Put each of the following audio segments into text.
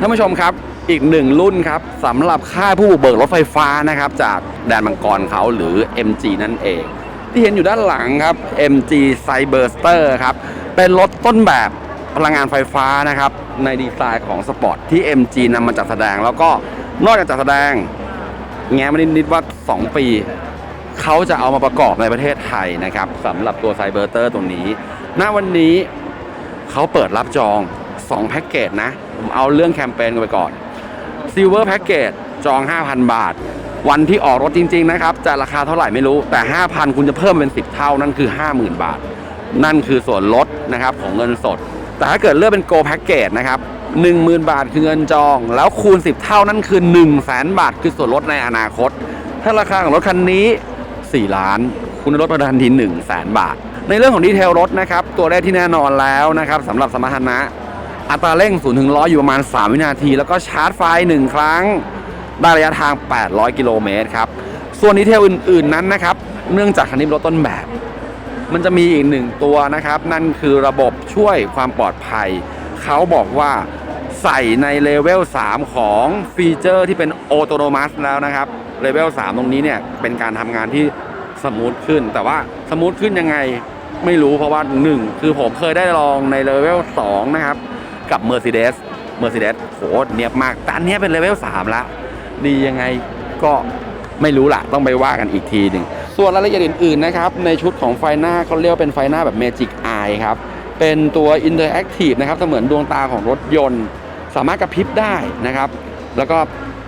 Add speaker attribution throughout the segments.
Speaker 1: ท่านผู้ชมครับอีกหนึ่งรุ่นครับสำหรับค่ายผู้บุกเบิกรถไฟฟ้านะครับ จากแดนมังกรเขาหรือ MG นั่นเอง ที่เห็นอยู่ด้านหลังครับ MG Cyberster ครับ เป็นรถต้นแบบพลังงานไฟฟ้านะครับ ในดีไซน์ของสปอร์ตที่ MG นำมาจัดแสดง แล้วก็นอกจากจัดแสดง แง้มนิดๆว่า 2 ปี เขาจะเอามาประกอบในประเทศไทยนะครับสำหรับตัวไซเบอร์เตอร์ตัวนี้ ณวันนี้เขาเปิดรับจอง 2 แพ็กเกจนะ ผมเอาเรื่องแคมเปญกันไปก่อน Silver Package จอง 5,000 บาท วันที่ออกรถจริง ๆ นะครับ จะราคาเท่าไหร่ไม่รู้แต่ 5,000 คุณจะเพิ่มเป็น 10 เท่านั่นคือ 50,000 บาท นั่นคือส่วนลดนะครับของเงินสด แต่ถ้าเกิดเลือกเป็น Go Package นะครับ10,000 บาทคือเงินจอง แล้วคูณ 10 เท่านั่นคือ 100,000 บาท คือส่วนลดในอนาคต ถ้าราคาของรถคันนี้ 4 ล้าน คุณได้ลดมาทันที1 0 0 0 0แบาท ในเรื่องของดีเทลรถนะครับ ตัวแรกที่แน่นอนแล้วนะครับสำหรับสมรรถนะ อัตราเร่ง0ถึง100อยู่ประมาณ 3 วินาที แล้วก็ชาร์จไฟ 1 ครั้ง ได้ระยะทาง 800 กิโลเมตรครับ ส่วนดีเทลอื่น ๆนั้นนะครับ เนื่องจากคันนี้เป็นรถต้นแบบ มันจะมีอีกหนึ่งตัวนะครับ นั่นคือระบบช่วยความปลอดภัย เขาบอกว่าใส่ในเลเวล 3 ของฟีเจอร์ที่เป็นโอโตโนมัสแล้วนะครับเลเวล 3 ตรงนี้เนี่ยเป็นการทำงานที่สมูทขึ้น แต่ว่าสมูทขึ้นยังไงไม่รู้เพราะว่า 1 คือผมเคยได้ลองในเลเวล 2 นะครับ กับ Mercedes Mercedes โหเนียบมาก แต่อันนี้เป็นเลเวล3แล้วดียังไงก็ไม่รู้ละต้องไปว่ากันอีกทีหนึ่งส่วนรายละเอียดอื่นๆนะครับ ในชุดของไฟหน้าเขาเรียกว่าเป็นไฟหน้าแบบ Magic Eye ครับ เป็นตัว Interactive นะครับเสมือนดวงตาของรถยนต์ สามารถกระพริบได้นะครับ แล้วก็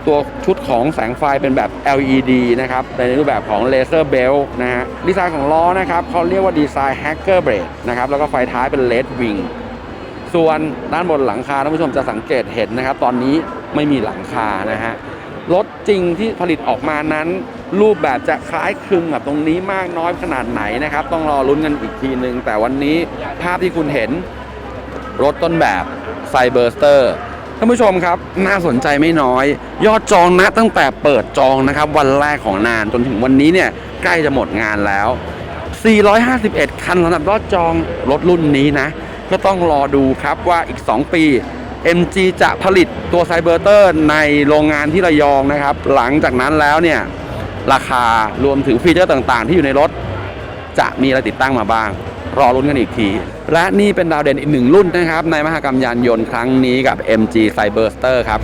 Speaker 1: ตัวชุดของแสงไฟเป็นแบบ LED นะครับ ในรูปแบบของ Laser Belt นะฮะดีไซน์ของล้อนะครับเขาเรียกว่าดีไซน์ Hacker Brake นะครับแล้วก็ไฟท้ายเป็น Red Wing ส่วนด้านบนหลังคาท่านผู้ชมจะสังเกตเห็นนะครับ ตอนนี้ไม่มีหลังคานะฮะรถจริงที่ผลิตออกมานั้น รูปแบบจะคล้ายคลึงกับตรงนี้มากน้อยขนาดไหนนะครับ ต้องรอลุ้นกันอีกทีหนึ่งแต่วันนี้ภาพที่คุณเห็น รถต้นแบบไซเบอร์สเตอร์ท่านผู้ชมครับ น่าสนใจไม่น้อย ยอดจองนะตั้งแต่เปิดจองนะครับ วันแรกของนานจนถึงวันนี้เนี่ยใกล้จะหมดงานแล้ว 451 คันสำหรับยอดจองรถรุ่นนี้นะ ก็ต้องรอดูครับว่าอีก 2 ปี MG จะผลิตตัวไซเบอร์เตอร์ในโรงงานที่ระยองนะครับ หลังจากนั้นแล้วเนี่ย ราคารวมถึงฟีเจอร์ต่างๆ ที่อยู่ในรถ จะมีอะไรติดตั้งมาบ้าง รอรุ้นกันอีกที และนี่เป็นดาวเด่นอีกหนึ่งรุ่นนะครับ ในมหกรรมยานยนต์ครั้งนี้กับ MG Cyberster ครับ